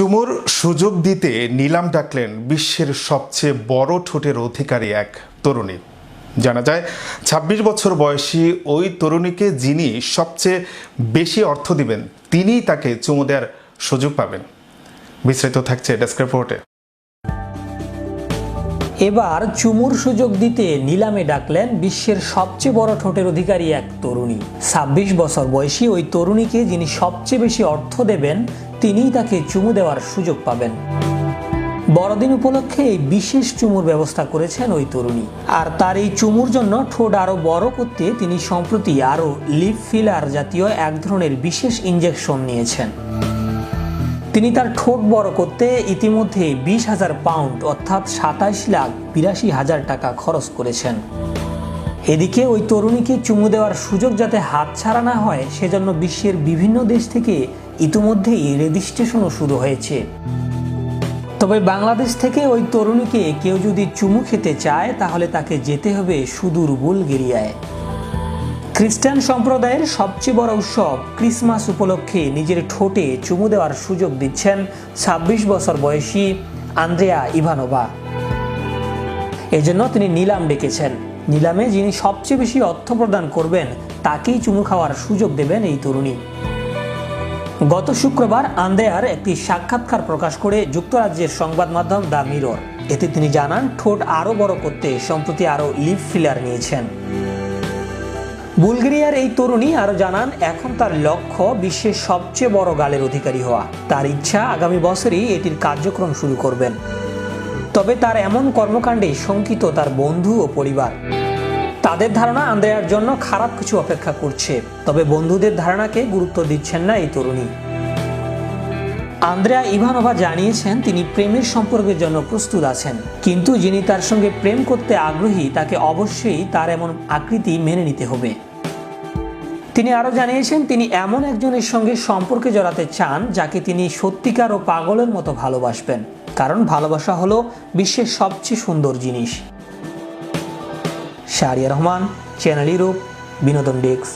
চুমুর সুযোগ দিতে নিলাম ডাকলেন বিশ্বের সবচেয়ে বড় ঠোঁটের অধিকারী এক তরুণী। জানা যায় ২৬ বছর বয়সী ওই তরুণীকে যিনি সবচেয়ে বেশি অর্থ দিবেন, তিনিই তাকে চুমু দেওয়ার সুযোগ পাবেন। বিস্তারিত থাকছে ডেস্ক রিপোর্টে। এবার চুমুর সুযোগ দিতে নিলামে ডাকলেন বিশ্বের সবচেয়ে বড় ঠোঁটের অধিকারী এক তরুণী। ছাব্বিশ বছর বয়সী ওই তরুণীকে যিনি সবচেয়ে বেশি অর্থ দেবেন তিনিই তাকে চুমু দেওয়ার সুযোগ পাবেন। বড়দিন উপলক্ষে এই বিশেষ চুমুর ব্যবস্থা করেছেন ওই তরুণী। আর তার এই চুমুর জন্য ঠোঁট আরও বড় করতে তিনি সম্প্রতি আরও লিপ ফিলার জাতীয় এক ধরনের বিশেষ ইঞ্জেকশন নিয়েছেন। তিনি তার ঠোঁট বড় করতে ইতিমধ্যে বিশ হাজার পাউন্ড অর্থাৎ সাতাশ লাখ বিরাশি হাজার টাকা খরচ করেছেন। এদিকে ওই তরুণীকে চুমু দেওয়ার সুযোগ যাতে হাতছাড়া না হয়, সেজন্য বিশ্বের বিভিন্ন দেশ থেকে ইতিমধ্যেই রেজিস্ট্রেশনও শুরু হয়েছে। তবে বাংলাদেশ থেকে ওই তরুণীকে কেউ যদি চুমু খেতে চায়, তাহলে তাকে যেতে হবে সুদূর বুলগেরিয়ায়। খ্রিস্টান সম্প্রদায়ের সবচেয়ে বড় উৎসব ক্রিসমাস উপলক্ষে নিজের ঠোঁটে চুমু দেওয়ার সুযোগ দিচ্ছেন ছাব্বিশ বছর বয়সী আন্দ্রেয়া ইভানোভা। এজন্য তিনি নিলাম ডেকেছেন। নিলামে যিনি সবচেয়ে বেশি অর্থ প্রদান করবেন, তাকেই চুমু খাওয়ার সুযোগ দেবেন এই তরুণী। গত শুক্রবার আন্দেয়ার একটি সাক্ষাৎকার প্রকাশ করে যুক্তরাজ্যের সংবাদ মাধ্যম দ্য মিরর। এতে তিনি জানান, ঠোঁট আরও বড় করতে সম্প্রতি আরও লিপ ফিলার নিয়েছেন। বুলগেরিয়ার এই তরুণী আরও জানান, এখন তার লক্ষ্য বিশ্বের সবচেয়ে বড় গালের অধিকারী হওয়া। তার ইচ্ছা আগামী বছরই এটির কার্যক্রম শুরু করবেন। তবে তার এমন কর্মকাণ্ডে শঙ্কিত তার বন্ধু ও পরিবার। তাদের ধারণা আন্দ্রেয়ার জন্য খারাপ কিছু অপেক্ষা করছে। তবে বন্ধুদের ধারণাকে গুরুত্ব দিচ্ছেন না এই তরুণী। আন্দ্রেয়া ইভানোভা জানিয়েছেন, তিনি প্রেমের সম্পর্কের জন্য প্রস্তুত আছেন। কিন্তু যিনি তার সঙ্গে প্রেম করতে আগ্রহী, তাকে অবশ্যই তার এমন আকৃতি মেনে নিতে হবে। তিনি আরও জানিয়েছেন, তিনি এমন একজনের সঙ্গে সম্পর্কে জড়াতে চান, যাকে তিনি সত্যিকার ও পাগলের মতো ভালোবাসবেন। কারণ ভালোবাসা হলো বিশ্বের সবচেয়ে সুন্দর জিনিস। শাহরিয়া রহমান চ্যানেল ইউরোপ বিনোদন ডেস্ক।